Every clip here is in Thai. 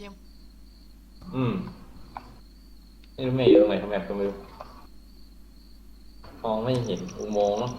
จมอืมไม่รู้แม่อยู่งไหนทำแบบก็ไม่รู้มองไม่เห็นอุโมงค์เนาะ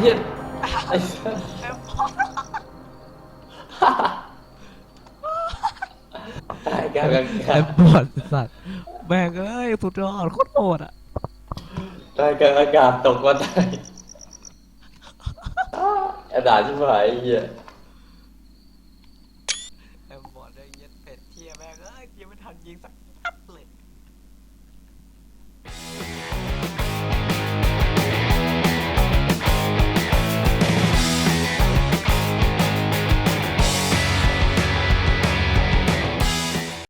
เหี้ยไอ้เหี้นกัแอปบอดสัตว์แม่งเอ้ยสุดยอดโคตรโหดอะได้กันอากาศตกมาได้กระดาชิบหายไอ้เหี้ยแอมบอดได้เย็ดเป็ดเทียแม่งเอ้ยยังไม่ทันยิงสัก